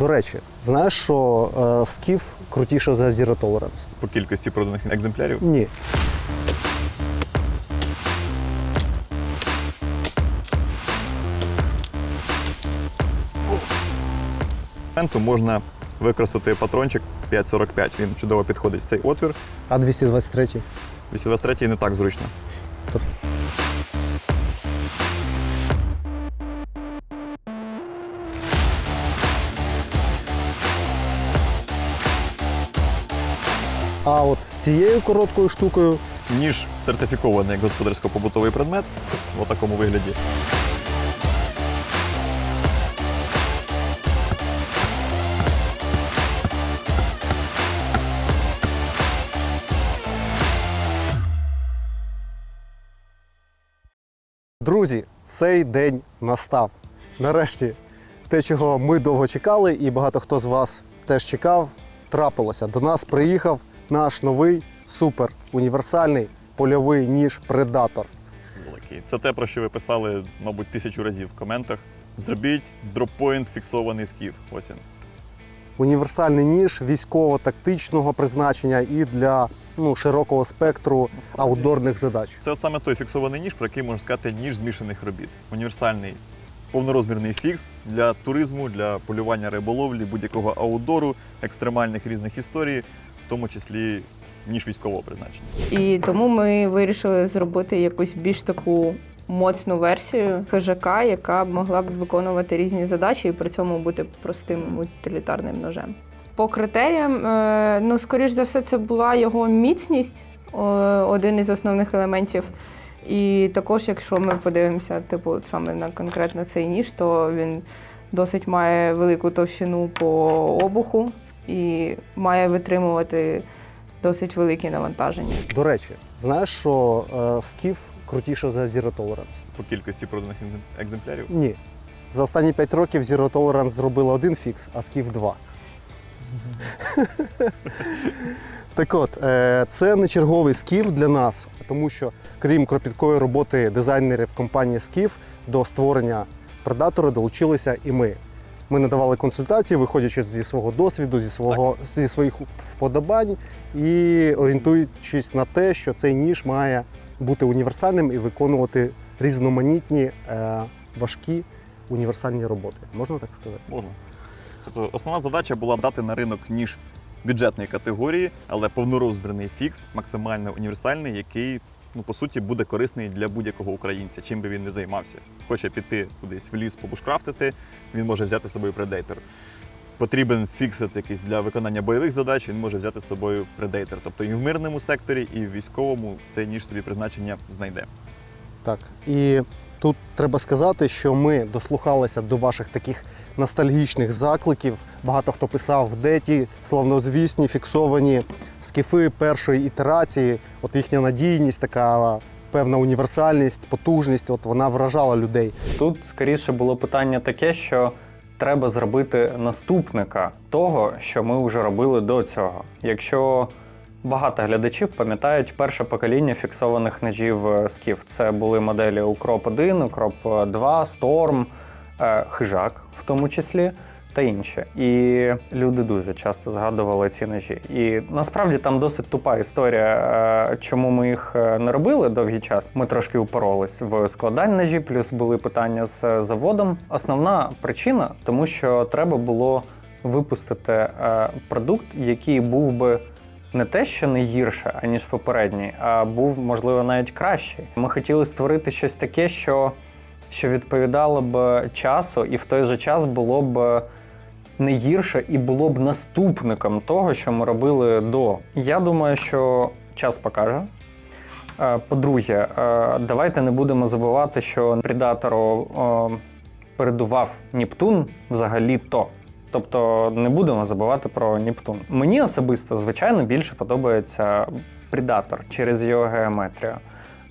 До речі, знаєш, що е, скіф крутіше за Zero Tolerance? По кількості проданих екземплярів. Ні. можна використати патрончик 5,45. Він чудово підходить в цей отвір. А 223? 223 не так зручно. А от з цією короткою штукою Ніж сертифікований як господарсько-побутовий предмет в такому вигляді. Друзі, цей день настав. Нарешті те, чого ми довго чекали, і багато хто з вас теж чекав, трапилося. До нас приїхав наш новий супер універсальний польовий ніж Предатор. Це те, про що ви писали, мабуть, тисячу разів в коментах. Зробіть дроппойнт фіксований скіф. Ось він. Універсальний ніж військово-тактичного призначення і для ну, широкого спектру Насправді. аутдорних задач. Це от саме той фіксований ніж, про який можна сказати ніж змішаних робіт. Універсальний повнорозмірний фікс для туризму, для полювання риболовлі, будь-якого аутдору, екстремальних різних історій, тому числі ніж військового призначення. І тому ми вирішили зробити якусь більш таку моцну версію хижака, яка б могла б виконувати різні задачі і при цьому бути простим утилітарним ножем. По критеріям, е, ну, скоріш за все, це була його міцність, один із основних елементів. І також, якщо ми подивимося, типу, саме на конкретно цей ніж, то він досить має велику товщину по обуху і має витримувати досить великі навантаження. До речі, знаєш, що е, скіф крутіше за Zero Tolerance? По кількості проданих екзем- екземплярів. Ні. За останні 5 років Zero Tolerance зробила один фікс, а скіф два. так от, е, це не черговий скіф для нас, тому що крім кропіткої роботи дизайнерів компанії Скіф, до створення предатора долучилися і ми. Ми надавали консультації, виходячи зі свого досвіду, зі, свого, зі своїх вподобань і орієнтуючись на те, що цей ніж має бути універсальним і виконувати різноманітні е, важкі універсальні роботи. Можна так сказати? Можна. Тобто основна задача була дати на ринок ніж бюджетної категорії, але повнорозмірний фікс, максимально універсальний, який, ну, по суті, буде корисний для будь-якого українця, чим би він не займався. Хоче піти кудись в ліс побушкрафтити, він може взяти з собою предейтор. Потрібен фіксит якийсь для виконання бойових задач, він може взяти з собою предейтор. Тобто і в мирному секторі, і в військовому цей ніж собі призначення знайде. Так. І тут треба сказати, що ми дослухалися до ваших таких ностальгічних закликів. Багато хто писав, де ті славнозвісні, фіксовані скіфи першої ітерації, от їхня надійність, така певна універсальність, потужність, от вона вражала людей. Тут скоріше було питання таке, що треба зробити наступника того, що ми вже робили до цього. Якщо багато глядачів пам'ятають перше покоління фіксованих ножів е, скіф, це були моделі Укроп 1, Укроп 2, Storm, Хижак в тому числі. Та інші. І люди дуже часто згадували ці ножі. І насправді там досить тупа історія, е, чому ми їх е, не робили довгий час. Ми трошки упоролись в складанні ножі, плюс були питання з е, заводом. Основна причина, тому що треба було випустити е, продукт, який був би не те, що не гірше, аніж попередній, а був, можливо, навіть кращий. Ми хотіли створити щось таке, що, що відповідало б часу, і в той же час було б не гірше і було б наступником того, що ми робили до. Я думаю, що час покаже. Е, По-друге, е, давайте не будемо забувати, що предатору передував Нептун взагалі-то. Тобто не будемо забувати про Нептун. Мені особисто, звичайно, більше подобається предатор через його геометрію. Е,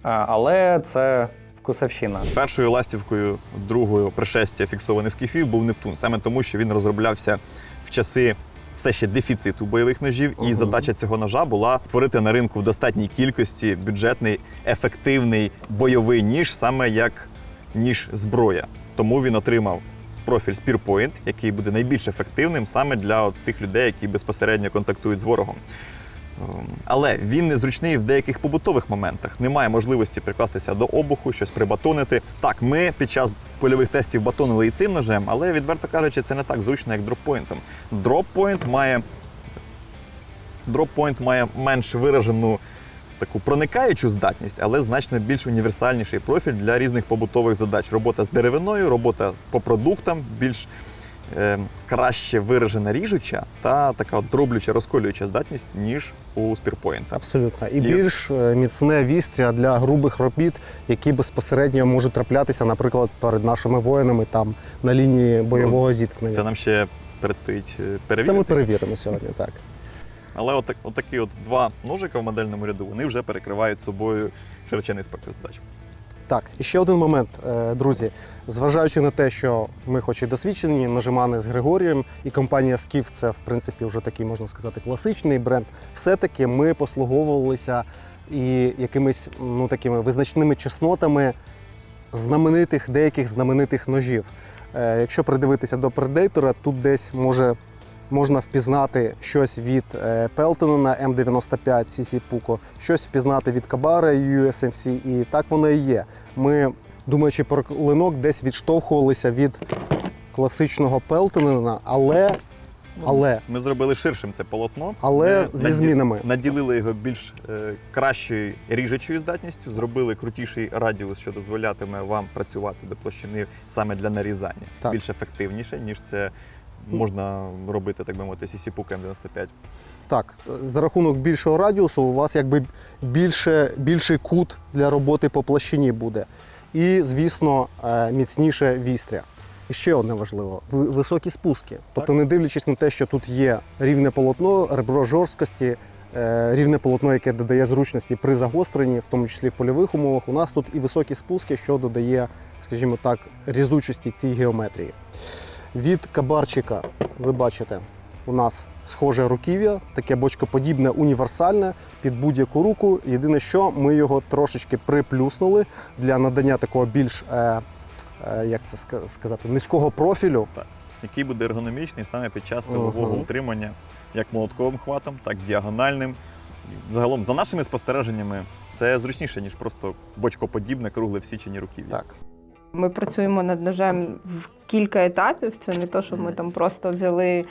Але це вкусовщина. Першою ластівкою другого пришестя фіксованих скіфів був Нептун, саме тому, що він розроблявся в часи все ще дефіциту бойових ножів, і задача цього ножа була створити на ринку в достатній кількості бюджетний, ефективний бойовий ніж, саме як ніж зброя. Тому він отримав профіль SpearPoint, який буде найбільш ефективним саме для от тих людей, які безпосередньо контактують з ворогом. Але він незручний в деяких побутових моментах. Немає можливості прикластися до обуху, щось прибатонити. Так, ми під час польових тестів батонили і цим ножем, але відверто кажучи, це не так зручно, як дроппойнтом. Дроппойнт має дроппойнт має менш виражену таку проникаючу здатність, але значно більш універсальніший профіль для різних побутових задач. Робота з деревиною, робота по продуктам, більш краще виражена ріжуча та така дроблюча, розколююча здатність, ніж у спірпоінта. Абсолютно. І І- більш е, міцне вістря для грубих робіт, які безпосередньо можуть траплятися, наприклад, перед нашими воїнами там на лінії бойового зіткнення. Це нам ще предстоїть е, перевірити. Це ми перевіримо сьогодні, так. Але от, от такі от два ножика в модельному ряду вони вже перекривають собою широчений спектр задач. Так, і ще один момент, е, друзі. Зважаючи на те, що ми, хоч і досвідчені, нажимани з Григорієм, і компанія Скіф це, в принципі, вже такий, можна сказати, класичний бренд. Все-таки ми послуговувалися і якимись ну, такими визначними чеснотами знаменитих, деяких знаменитих ножів. Е, Якщо придивитися до Predator, тут десь може можна впізнати щось від е, Пелтона М95 CC Puko, щось впізнати від Кабара USMC, і так воно і є. Ми, думаючи про клинок, десь відштовхувалися від класичного Пелтона, але, але Ми зробили ширшим це полотно, Але Ми зі змінами. Наділили його більш е, кращою ріжучою здатністю, зробили крутіший радіус, що дозволятиме вам працювати до площини саме для нарізання. Так. Більш ефективніше, ніж це можна робити, так би мовити, CC М95. Так, за рахунок більшого радіусу у вас якби більше, більший кут для роботи по площині буде. І, звісно, е, міцніше вістря. І ще одне важливо високі спуски. Тобто, не дивлячись на те, що тут є рівне полотно, ребро жорсткості, е, рівне полотно, яке додає зручності при загостренні, в тому числі в польових умовах, у нас тут і високі спуски, що додає, скажімо так, різучості цій геометрії. Від кабарчика ви бачите, у нас схоже руків'я, таке бочкоподібне, універсальне під будь-яку руку. Єдине, що ми його трошечки приплюснули для надання такого більш, е, е, як це сказати, низького профілю. який буде ергономічний саме під час силового Ага. утримання, як молотковим хватом, так і діагональним. Загалом, за нашими спостереженнями, це зручніше, ніж просто бочкоподібне кругле всічені руків'я. Так. Ми працюємо над ножем в кілька етапів. Це не то, що ми там просто взяли,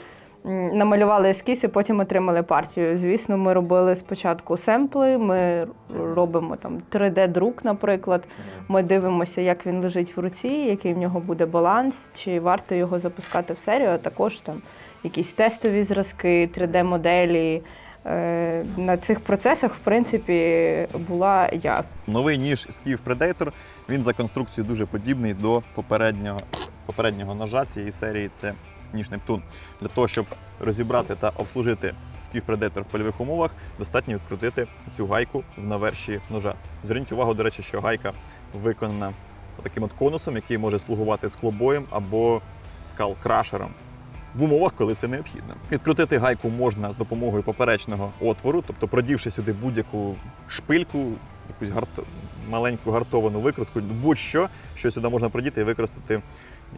намалювали ескіз і потім отримали партію. Звісно, ми робили спочатку семпли, ми робимо там 3D-друк, наприклад. Ми дивимося, як він лежить в руці, який в нього буде баланс, чи варто його запускати в серію, а також там якісь тестові зразки, 3D-моделі. Е, На цих процесах, в принципі, була я. Новий ніж Skiff Predator, він за конструкцією дуже подібний до попереднього, попереднього ножа цієї серії. Це ніж Нептун. Для того, щоб розібрати та обслужити Skiff Predator в польових умовах, достатньо відкрутити цю гайку в наверші ножа. Зверніть увагу, до речі, що гайка виконана таким от конусом, який може слугувати склобоєм або скал-крашером. В умовах, коли це необхідно. Відкрутити гайку можна з допомогою поперечного отвору, тобто продівши сюди будь-яку шпильку, якусь гарт... маленьку гартовану викрутку, будь-що, що сюди можна продіти і використати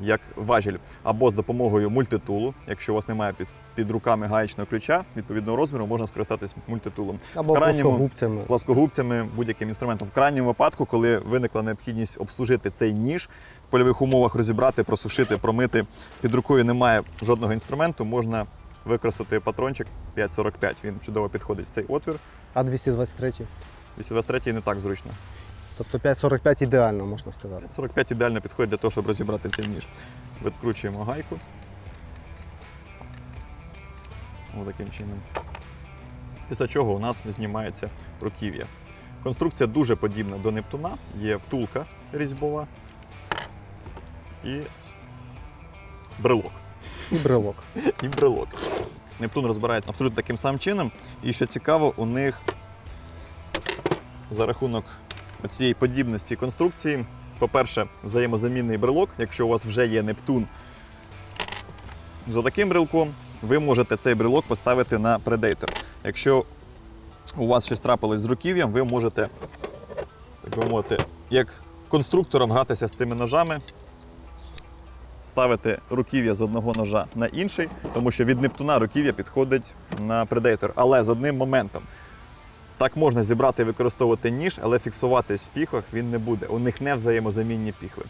як важіль. Або з допомогою мультитулу, якщо у вас немає під, під руками гаєчного ключа, відповідного розміру, можна скористатись мультитулом. Або В крайньому- плоскогубцями. плоскогубцями, будь-яким інструментом. В крайньому випадку, коли виникла необхідність обслужити цей ніж, в польових умовах розібрати, просушити, промити, під рукою немає жодного інструменту, можна використати патрончик 5,45. Він чудово підходить в цей отвір. А 223. 223 не так зручно. Тобто 5,45 ідеально, можна сказати. 45 ідеально підходить для того, щоб розібрати цей ніж. Відкручуємо гайку. Ось таким чином. Після чого у нас знімається руків'я. Конструкція дуже подібна до Нептуна. Є втулка різьбова і брелок. І брелок. І брелок. Нептун розбирається абсолютно таким самим чином. І що цікаво, у них за рахунок цієї подібності конструкції, по-перше, взаємозамінний брелок. Якщо у вас вже є Нептун з таким брелком, ви можете цей брелок поставити на Predator. Якщо у вас щось трапилось з руків'ям, ви можете, так би мовити, як конструктором гратися з цими ножами ставити руків'я з одного ножа на інший, тому що від Нептуна руків'я підходить на Predator, але з одним моментом. Так можна зібрати і використовувати ніж, але фіксуватись в піхвах він не буде. У них не взаємозамінні піхви.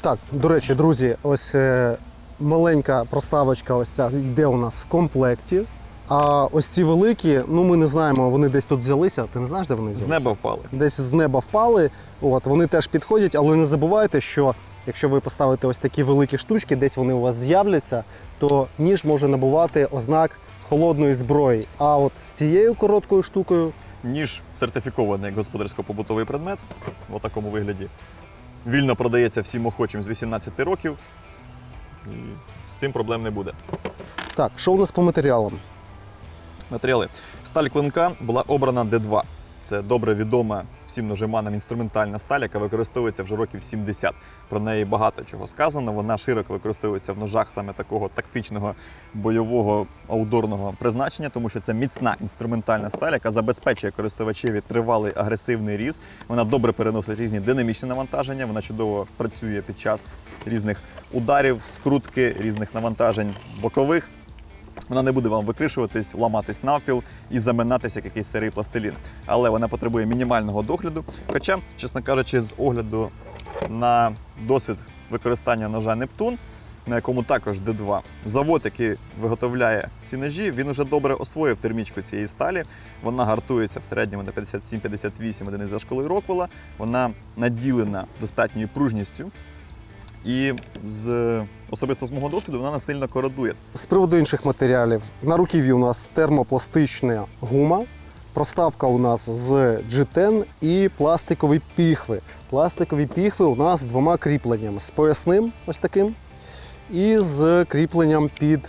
Так, до речі, друзі, ось е, маленька проставочка, ось ця йде у нас в комплекті. А ось ці великі, ну ми не знаємо, вони десь тут взялися. Ти не знаєш, де вони З взялися? неба впали. Десь з неба впали. От вони теж підходять, але не забувайте, що якщо ви поставите ось такі великі штучки, десь вони у вас з'являться, то ніж може набувати ознак холодної зброї. А от з цією короткою штукою Ніж сертифікований господарсько-побутовий предмет в такому вигляді. Вільно продається всім охочим з 18 років. І з цим проблем не буде. так, що у нас по матеріалам? Матеріали. Сталь клинка була обрана D2. Це добре відома всім ножиманам інструментальна сталь, яка використовується вже років 70. Про неї багато чого сказано. Вона широко використовується в ножах саме такого тактичного бойового аудорного призначення, тому що це міцна інструментальна сталь, яка забезпечує користувачеві тривалий агресивний різ. Вона добре переносить різні динамічні навантаження. Вона чудово працює під час різних ударів, скрутки, різних навантажень бокових. Вона не буде вам викришуватись, ламатись навпіл і заминатися як якийсь сирий пластилін. Але вона потребує мінімального догляду. Хоча, чесно кажучи, з огляду на досвід використання ножа Нептун, на якому також D2, завод, який виготовляє ці ножі, він уже добре освоїв термічку цієї сталі. Вона гартується в середньому на 57-58 одиниць за школою Роквелла. Вона наділена достатньою пружністю. І з особисто з мого досвіду вона нас сильно кородує. З приводу інших матеріалів, на руків'ї у нас термопластична гума, проставка у нас з G10 і пластикові піхви. Пластикові піхви у нас з двома кріпленнями: з поясним, ось таким, і з кріпленням під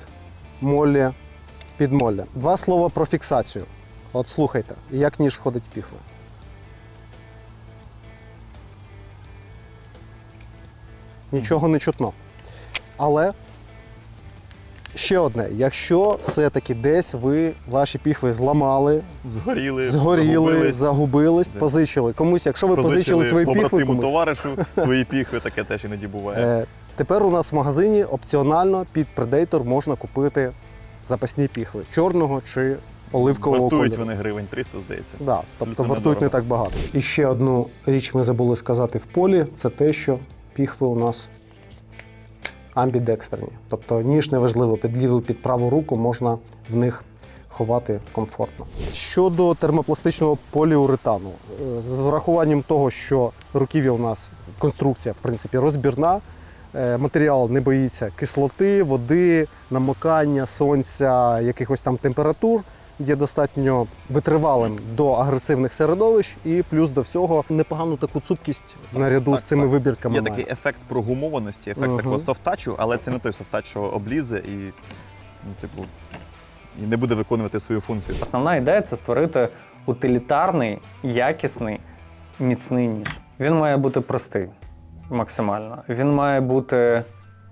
моллі. Під моллі. Два слова про фіксацію. От слухайте, як ніж входить піхви. Нічого не чутно. Але ще одне: якщо все-таки десь ви ваші піхви зламали, Згоріли, згоріли, загубились, загубились, позичили комусь, якщо ви позичили, позичили свої піхви комусь, товаришу свої піхви, таке теж іноді буває. е, тепер у нас в магазині опціонально під Predator можна купити запасні піхви чорного чи оливкового Вартують кольору. вони гривень 300, здається. Да, тобто Абсолютно вартують не недорого. так багато. І ще одну річ ми забули сказати в полі: це те, що піхви у нас амбідекстерні. Тобто ніж неважливо, під ліву, під праву руку можна в них ховати комфортно. Щодо термопластичного поліуретану, з врахуванням того, що руків'я у нас конструкція, в принципі, розбірна. е, Матеріал не боїться кислоти, води, намокання, сонця, якихось там температур. Є достатньо витривалим до агресивних середовищ, і плюс до всього непогану таку цупкість наряду Так, з цими так. вибірками. Є має. такий ефект прогумованості, ефект Мгм. такого софтачу, але це не той софтач, що облізе і, ну, типу, і не буде виконувати свою функцію. Основна ідея це створити утилітарний, якісний, міцний ніж. Він має бути простий максимально. Він має бути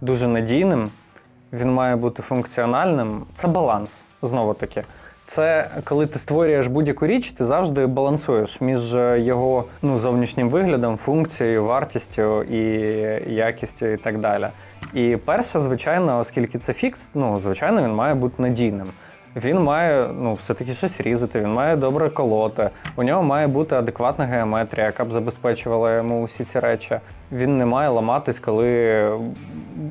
дуже надійним, він має бути функціональним. Це баланс, знову таки. Це коли ти створюєш будь-яку річ, ти завжди балансуєш між його ну, зовнішнім виглядом, функцією, вартістю і якістю і так далі. І перше, звичайно, оскільки це фікс, ну звичайно, він має бути надійним. Він має ну, все-таки щось різати, він має добре колоти. У нього має бути адекватна геометрія, яка б забезпечувала йому усі ці речі. Він не має ламатись, коли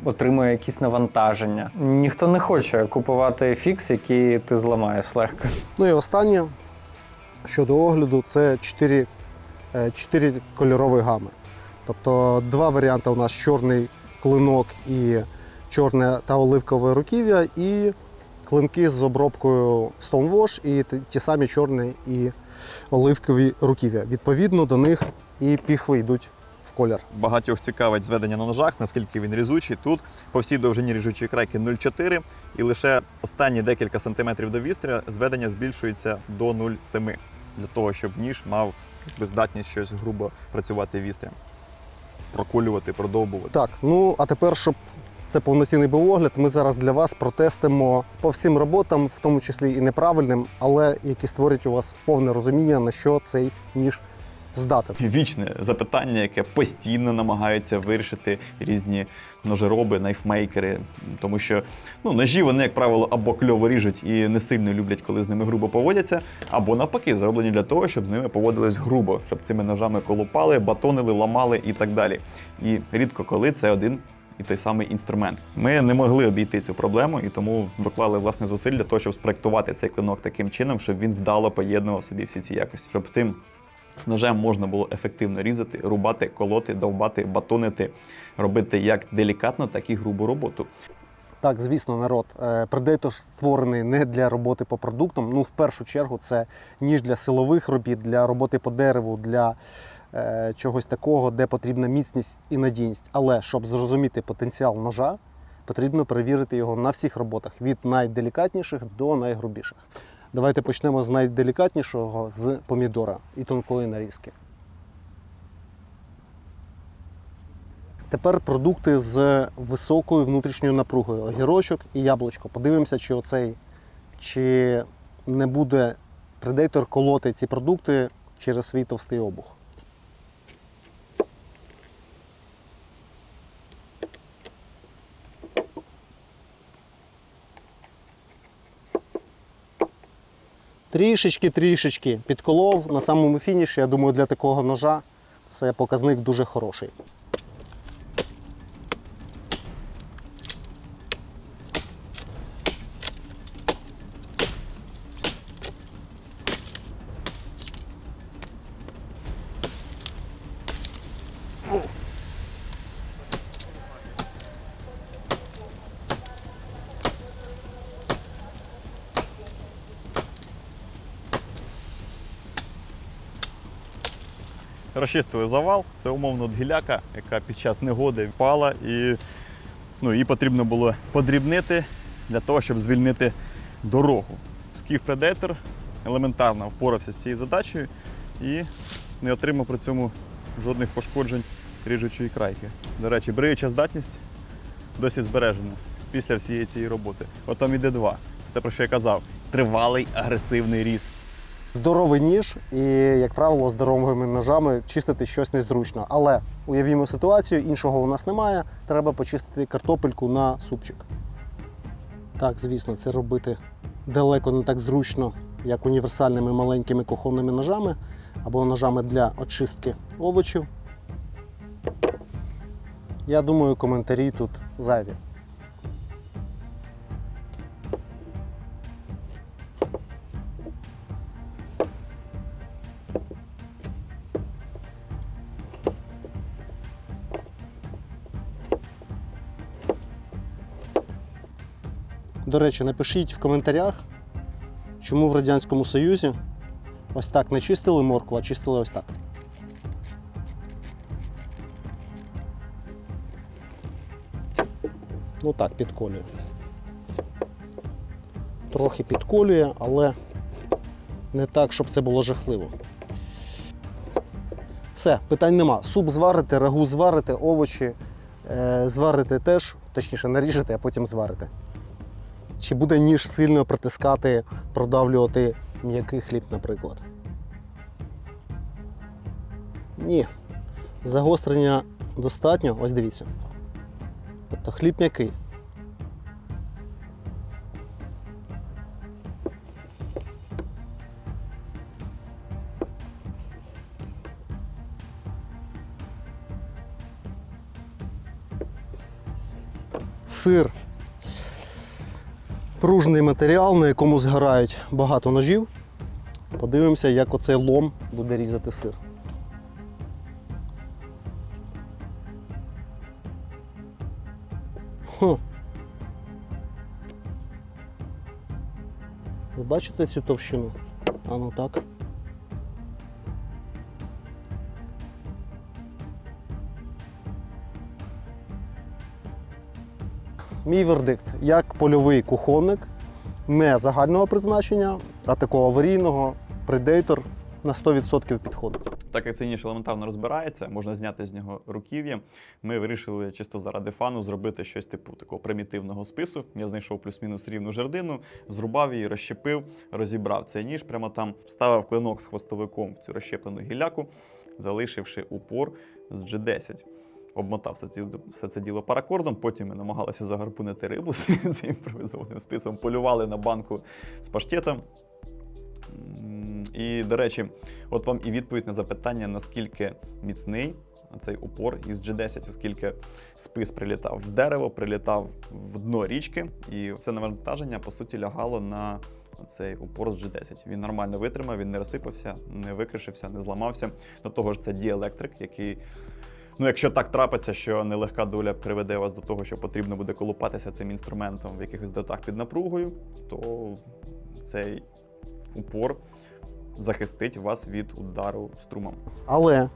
отримує якісь навантаження. Ніхто не хоче купувати фікс, який ти зламаєш легко. Ну і останнє щодо огляду, це 4, 4 кольорові гами. Тобто два варіанти у нас чорний клинок і чорне та оливкове руків'я, і клинки з обробкою Stonewash, і ті самі чорні і оливкові руків'я. Відповідно до них і піхви йдуть в колір. Багатьох цікавить зведення на ножах, наскільки він різучий. Тут по всій довжині ріжучої крайки 0,4 і лише останні декілька сантиметрів до вістря зведення збільшується до 0,7 для того, щоб ніж мав здатність щось грубо працювати вістрям. Проколювати, продовбувати. Так, ну а тепер, щоб це повноцінний був огляд, ми зараз для вас протестимо по всім роботам, в тому числі і неправильним, але які створять у вас повне розуміння, на що цей ніж здатен. Вічне запитання, яке постійно намагаються вирішити різні ножероби, найфмейкери. Тому що ну, ножі вони, як правило, або кльово ріжуть і не сильно люблять, коли з ними грубо поводяться, або навпаки, зроблені для того, щоб з ними поводились грубо, щоб цими ножами колупали, батонили, ламали і так далі. І рідко коли це один. І той самий інструмент. Ми не могли обійти цю проблему, і тому доклали власне зусиль для того, щоб спроектувати цей клинок таким чином, щоб він вдало поєднував собі всі ці якості, щоб цим Ножем можна було ефективно різати, рубати, колоти, довбати, батонити, робити як делікатно, так і грубу роботу. Так, звісно, народ. Predator створений не для роботи по продуктам. Ну, в першу чергу, це ніж для силових робіт, для роботи по дереву, для чогось такого, де потрібна міцність і надійність. Але щоб зрозуміти потенціал ножа, потрібно перевірити його на всіх роботах від найделікатніших до найгрубіших. Давайте почнемо з найделікатнішого з помідора і тонкої нарізки. Тепер продукти з високою внутрішньою напругою. Огірочок і яблучко. Подивимося, чи оцей чи не буде предейтор колоти ці продукти через свій товстий обух. Трішечки, трішечки підколов на самому фініші. Я думаю, для такого ножа це показник дуже хороший. Розчистили завал, це умовно гіляка, яка під час негоди впала, і ну, її потрібно було подрібнити для того, щоб звільнити дорогу. Скіф Predator елементарно впорався з цією задачею і не отримав при цьому жодних пошкоджень ріжучої крайки. До речі, бриюча здатність досі збережена після всієї цієї роботи. От іде два. Це те, про що я казав. Тривалий агресивний різ. Здоровий ніж, і, як правило, здоровими ножами чистити щось незручно. Але уявімо ситуацію, іншого у нас немає. Треба почистити картопельку на супчик. Так, звісно, це робити далеко не так зручно, як універсальними маленькими кухонними ножами або ножами для очистки овочів. Я думаю, коментарі тут зайві. До речі, напишіть в коментарях, чому в Радянському Союзі ось так не чистили моркву, а чистили ось так. Ну так, підколює. Трохи підколює, але не так, щоб це було жахливо. Все, питань нема. Суп зварите, рагу зварите, овочі е, зварите теж, точніше наріжете, а потім зварите. Чи буде ніж сильно притискати, продавлювати м'який хліб, наприклад? Ні. Загострення достатньо, ось дивіться. Тобто хліб м'який. Сир пружний матеріал, на якому згорають багато ножів. Подивимося, як оцей лом буде різати сир. Ви бачите цю товщину? А ну так. Мій вердикт як польовий кухонник, не загального призначення, а такого аварійного, предейтор на 100% підходить. Так як цей ніж елементарно розбирається, можна зняти з нього руків'я. Ми вирішили чисто заради фану зробити щось типу такого примітивного спису. Я знайшов плюс-мінус рівну жердину, зрубав її, розщепив, розібрав цей ніж. Прямо там вставив клинок з хвостовиком в цю розщеплену гіляку. залишивши упор з G10. Обмотав все це, все це діло паракордом, потім ми намагалися загарпунити рибу з цим імпровізованим списом, полювали на банку з паштетом. І, до речі, от вам і відповідь на запитання, наскільки міцний цей упор із G10, оскільки спис прилітав в дерево, прилітав в дно річки, і це навантаження, по суті, лягало на цей упор з G10. Він нормально витримав, він не розсипався, не викришився, не зламався. До того ж, це діелектрик, який. Ну, якщо так трапиться, що нелегка доля приведе вас до того, що потрібно буде колупатися цим інструментом в якихось дотах під напругою, то цей упор захистить вас від удару струмом. Але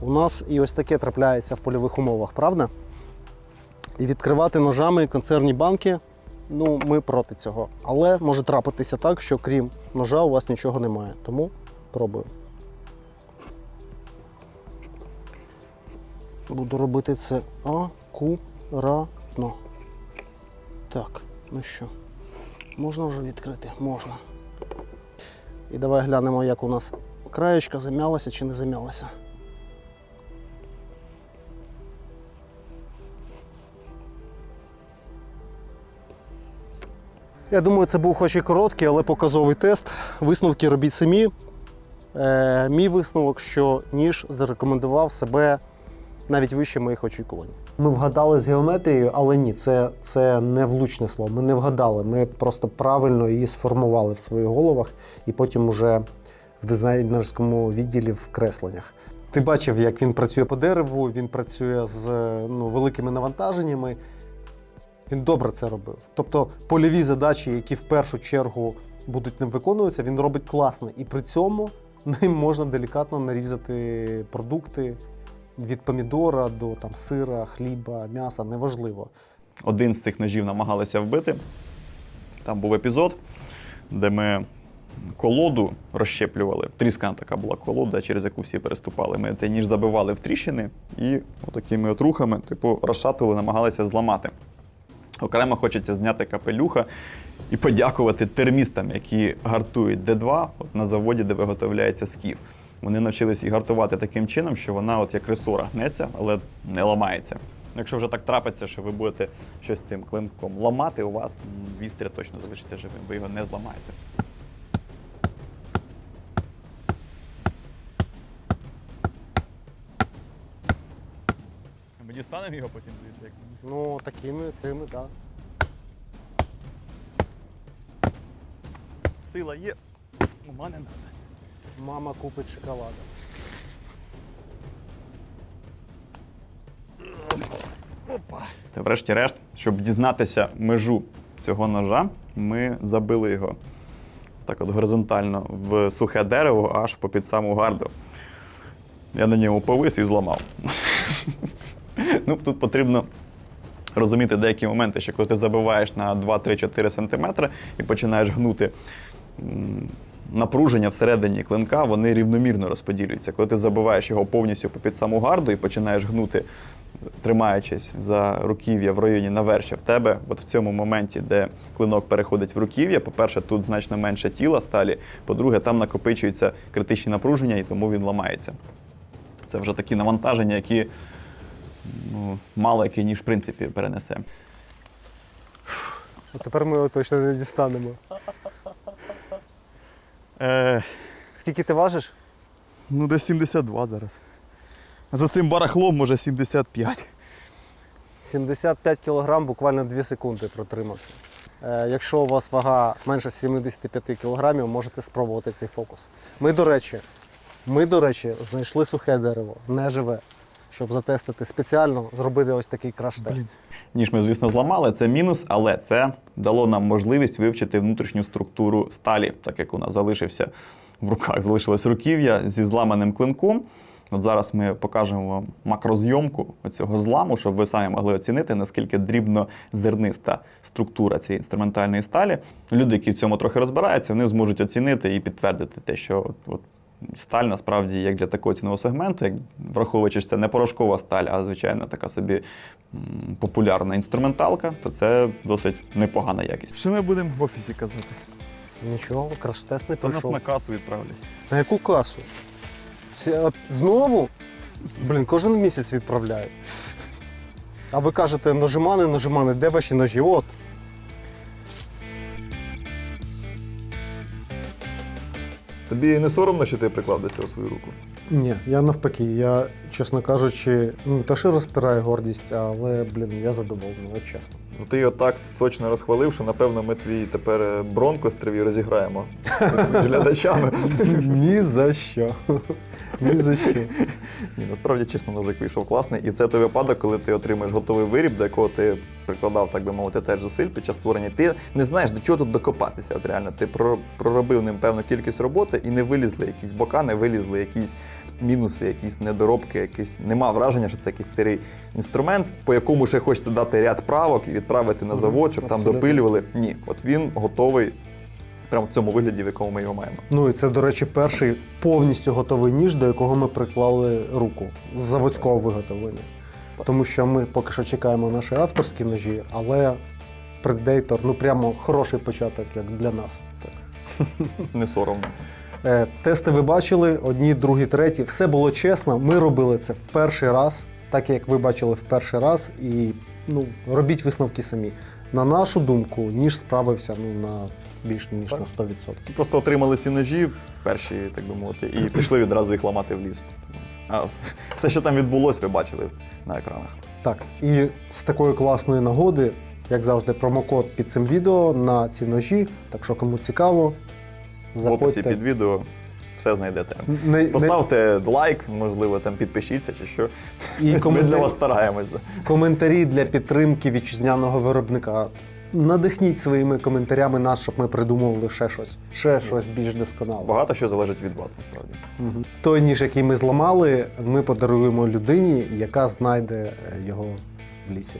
у нас і ось таке трапляється в польових умовах, правда? І відкривати ножами консервні банки, ну, ми проти цього. Але може трапитися так, що крім ножа у вас нічого немає. Тому пробуємо. Буду робити це акуратно. Так, ну що, можна вже відкрити? Можна. І давай глянемо, як у нас краєчка зам'ялася чи не зам'ялася. Я думаю, це був хоч і короткий, але показовий тест. Висновки робіть самі. Е, мій висновок, що ніж зарекомендував себе навіть вище моїх очікувань. Ми вгадали з геометрією, але ні, це, це не влучне слово. Ми не вгадали. Ми просто правильно її сформували в своїх головах і потім уже в дизайнерському відділі в кресленнях. Ти бачив, як він працює по дереву, він працює з ну, великими навантаженнями. Він добре це робив. Тобто польові задачі, які в першу чергу будуть ним виконуватися, він робить класно. І при цьому ним можна делікатно нарізати продукти від помідора до там, сира, хліба, м'яса, неважливо. Один з цих ножів намагалися вбити. Там був епізод, де ми колоду розщеплювали. Тріскана така була колода, через яку всі переступали. Ми цей ніж забивали в тріщини і отакими от рухами, типу, розшатували, намагалися зламати. Окремо хочеться зняти капелюха і подякувати термістам, які гартують Д2 от на заводі, де виготовляється скіф. Вони навчились їх гартувати таким чином, що вона, от як ресора, гнеться, але не ламається. Якщо вже так трапиться, що ви будете щось цим клинком ламати, у вас вістря точно залишиться живим, ви його не зламаєте. Ми дістанемо його потім звідти, Ну, такими цими, так. сила є, ума не треба. Мама купить шоколада. Та врешті-решт, щоб дізнатися межу цього ножа, ми забили його так от горизонтально в сухе дерево аж попід саму гарду. Я на ньому повис і зламав. ну, тут потрібно розуміти деякі моменти, що коли ти забиваєш на 2-3-4 см і починаєш гнути. Напруження всередині клинка вони рівномірно розподілюються. Коли ти забиваєш його повністю попід саму гарду і починаєш гнути, тримаючись за руків'я в районі навершя в тебе, от в цьому моменті, де клинок переходить в руків'я, по-перше, тут значно менше тіла сталі, по-друге, там накопичуються критичні напруження і тому він ламається. Це вже такі навантаження, які ну, мало який ніж в принципі перенесе. Тепер ми його точно не дістанемо. Е, Скільки ти важиш? ну, десь 72 зараз. За цим барахлом, може, 75. 75 кг буквально 2 секунди протримався. Е, якщо у вас вага менше 75 кг, можете спробувати цей фокус. Ми, до речі, ми, до речі, знайшли сухе дерево, не живе, щоб затестити спеціально, зробити ось такий краш-тест. Ніж ми, звісно, зламали, це мінус, але це дало нам можливість вивчити внутрішню структуру сталі, так як у нас залишився в руках, залишилось руків'я зі зламаним клинком. От зараз ми покажемо вам макрозйомку цього зламу, щоб ви самі могли оцінити, наскільки дрібно зерниста структура цієї інструментальної сталі. Люди, які в цьому трохи розбираються, вони зможуть оцінити і підтвердити те, що от, от сталь насправді як для такого цінового сегменту, як враховуючи, що це не порошкова сталь, а звичайно така собі популярна інструменталка, то це досить непогана якість. Що ми будемо в офісі казати? Нічого, краш-тест не То нас на касу відправлять. На яку касу? Це, Знову? Блін, кожен місяць відправляю. А ви кажете, нажимани, нажимани, де ваші ножі? От. Тобі не соромно, що ти приклав до цього свою руку? Ні, я навпаки, я, чесно кажучи, ну те, що розпирає гордість, але, блін, я задоволений, от чесно. Ну ти його так сочно розхвалив, що напевно ми твій тепер е, бронко з триві розіграємо глядачами. Ні за що. Ні за що. Ні, насправді чесно ножик вийшов класний. І це той випадок, коли ти отримаєш готовий виріб, до якого ти прикладав, так би мовити, теж зусиль під час створення. Ти не знаєш, до чого тут докопатися. От реально, ти про- проробив ним певну кількість роботи і не вилізли якісь бока, не вилізли якісь мінуси, якісь недоробки, якісь нема враження, що це якийсь старий інструмент, по якому ще хочеться дати ряд правок і відправити на завод, щоб там допилювали. Ні, от він готовий. Прямо в цьому вигляді, в якому ми його маємо. Ну і це, до речі, перший повністю готовий ніж, до якого ми приклали руку з заводського виготовлення. Тому що ми поки що чекаємо наші авторські ножі, але Predator, ну прямо хороший початок, як для нас. Так. Не соромно. Е, тести ви бачили, одні, другі, треті. Все було чесно. Ми робили це в перший раз, так як ви бачили в перший раз, і ну, робіть висновки самі. На нашу думку, ніж справився ну, на більш ніж Так. на 100%. Просто отримали ці ножі перші, так би мовити, і пішли відразу їх ламати в ліс. А все, що там відбулось, ви бачили на екранах. Так, і з такої класної нагоди, як завжди, промокод під цим відео на ці ножі. Так що кому цікаво, В описі під відео все знайдете. Не- не- Поставте лайк, можливо, там підпишіться чи що. І Ми для вас стараємось. коментарі для підтримки вітчизняного виробника. Надихніть своїми коментарями нас, щоб ми придумували ще щось, ще щось більш досконале. Багато що залежить від вас, насправді. Угу. Той ніж, який ми зламали, ми подаруємо людині, яка знайде е, його в лісі.